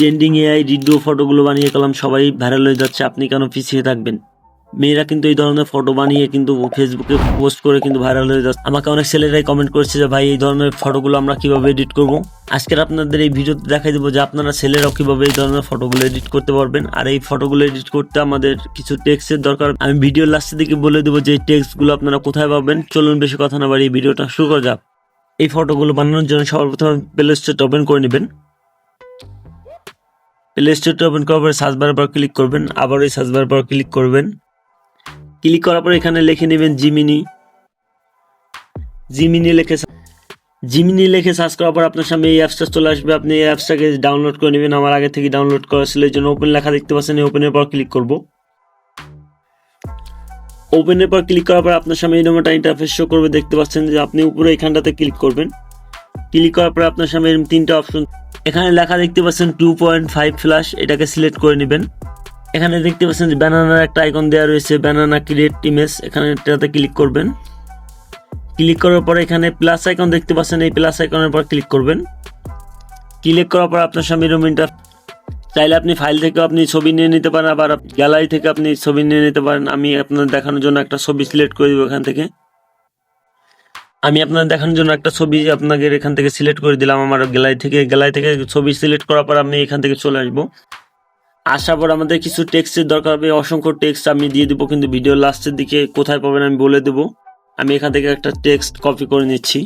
Trending AI video ফটোগুলো বানিয়ে column সবাই ভাইরাল হয়ে যাচ্ছে, আপনি কেন পিছিয়ে থাকবেন? মেয়েরা কিন্তু এই ধরনের ফটো বানিয়ে কিন্তু ফেসবুকে পোস্ট করে কিন্তু ভাইরাল হয়ে যাচ্ছে। আমাকে অনেক ছেলেরাই কমেন্ট করেছে যে, ভাই, এই ধরনের ফটোগুলো আমরা কীভাবে এডিট করব? আজকের আপনাদের এই ভিডিওতে দেখাই দেবো যে, আপনারা ছেলেরাও কীভাবে এই ধরনের ফটোগুলো এডিট করতে পারবেন। আর এই ফটোগুলো এডিট করতে আমাদের কিছু টেক্সটের দরকার। আমি ভিডিও লাস্টের দিকে বলে দেবো যে, এই টেক্সটগুলো আপনারা কোথায় পাবেন। চলুন বেশি কথা না বাড়ি ভিডিওটা শুরু করা যাক। এই ফটোগুলো বানানোর জন্য সবার প্রথমে প্লে স্টোরটা ওপেন করে নেবেন। প্লে ওপেন করার পরে সার্চ বারের পর ক্লিক করবেন, আবার ওই সার্চ বারের পর ক্লিক করবেন। ক্লিক করার পর এখানে লিখে নেবেন জিমিনি জিমিনি লিখে জিমিনি লিখে সার্চ করার পর আপনার সামনে এই অ্যাপসটা চলে আসবে। আপনি এই অ্যাপসটাকে ডাউনলোড করে নেবেন। আমার আগে থেকে ডাউনলোড করা ছিল, এই জন্য ওপেন লেখা দেখতে পাচ্ছেন। এই ওপেনের পর ক্লিক করব। ওপেনের পর ক্লিক করার পর আপনার সামনে এই নম্বরটা ইন্টারফেস শো করবে। দেখতে পাচ্ছেন যে আপনি উপরে এখানটাতে ক্লিক করবেন। ক্লিক করার পর আপনার সামনে এরকম তিনটা অপশন এখানে লেখা দেখতে পাচ্ছেন টু পয়েন্ট ফাইভ ফ্ল্যাশ এটাকে সিলেক্ট করে নেবেন। এখানে দেখতে পাচ্ছেন যে ব্যানানার একটা আইকন দেওয়া রয়েছে ব্যানানা ক্রিয়েট ইমেজ এখানে এটাতে ক্লিক করবেন। ক্লিক করার পরে এখানে প্লাস আইকন দেখতে পাচ্ছেন, এই প্লাস আইকনের পর ক্লিক করবেন। ক্লিক করার পর আপনার সামনে রুমিনটা চাইলে আপনি ফাইল থেকে আপনি ছবি নিয়ে নিতে পারেন, আবার গ্যালারি থেকে আপনি ছবি নিয়ে নিতে পারেন। আমি আপনার দেখানোর জন্য একটা ছবি সিলেক্ট করে দিব এখান থেকে। আমি আপনাদের দেখানোর জন্য একটা ছবি আপনাকে এখান থেকে সিলেক্ট করে দিলাম, আমার গ্যালারি থেকে গ্যালারি থেকে ছবি সিলেক্ট করার পর আমি এখান থেকে চলে আসব। আসার পর আমাদের কিছু টেক্সটের দরকার হবে, অসংখ্য টেক্সট আমি দিয়ে দেবো, কিন্তু ভিডিও লাস্টের দিকে কোথায় পাবেন আমি বলে দেবো। আমি এখান থেকে একটা টেক্সট কপি করে নিচ্ছি।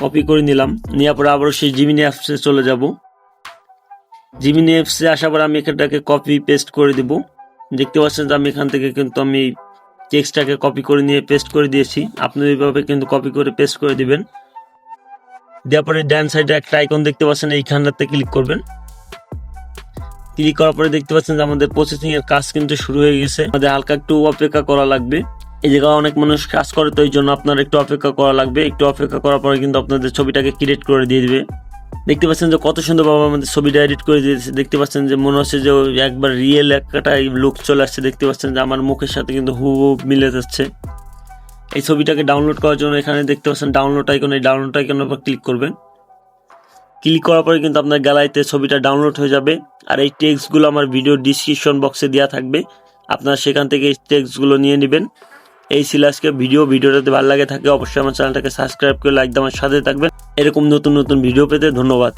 কপি করে নিলাম, নেওয়ার পরে আবারও সেই জিমিনি অ্যাপসে চলে যাব। জিমিনি অ্যাপসে আসার পর আমি এখানটাকে কপি পেস্ট করে দেবো। দেখতে পাচ্ছেন যে আমি এখান থেকে কিন্তু আমি টেক্সটটাকে কপি করে নিয়ে পেস্ট করে দিয়েছি। আপনি এইভাবে কিন্তু কপি করে পেস্ট করে দিবেন। দেওয়ার পরে ডান সাইডে একটা আইকন দেখতে পাচ্ছেন, এইখানটাতে ক্লিক করবেন। ক্লিক করার পরে দেখতে পাচ্ছেন যে আমাদের প্রসেসিং এর কাজ কিন্তু শুরু হয়ে গেছে। আমাদের হালকা একটু অপেক্ষা করা লাগবে। এই জায়গায় অনেক মানুষ কাজ করে, তো এই জন্য আপনার একটু অপেক্ষা করা লাগবে। একটু অপেক্ষা করার পরে কিন্তু আপনাদের ছবিটাকে ক্রিয়েট করে দিয়ে দিবে। দেখতে পাচ্ছেন যে কত সুন্দর বাবা আমাদের ছবিটা এডিট করে দিয়েছে। দেখতে পাচ্ছেন যে মনে হচ্ছে যে একবার রিয়েল একটা লুক চলে আসছে। দেখতে পাচ্ছেন যে আমার মুখের সাথে কিন্তু হু মিলে যাচ্ছে। এই ছবিটাকে ডাউনলোড করার জন্য এখানে দেখতে পাচ্ছেন ডাউনলোড আইকন এই ডাউনলোড আইকনের উপর ক্লিক করবেন। ক্লিক করার পরে কিন্তু আপনার গ্যালারিতে ছবিটা ডাউনলোড হয়ে যাবে। আর এই টেক্সটগুলো আমার ভিডিও ডিসক্রিপশন বক্সে দেওয়া থাকবে। আপনারা সেখান থেকে এই টেক্সটগুলো নিয়ে নেবেন। এই ছিল আজকে ভিডিও। ভিডিওটাতে ভালো লাগে থাকে, অবশ্যই আমার চ্যানেলটাকে সাবস্ক্রাইব করে লাইক আমার সাথে থাকবেন। এরকম নতুন নতুন ভিডিও পেতে ধন্যবাদ।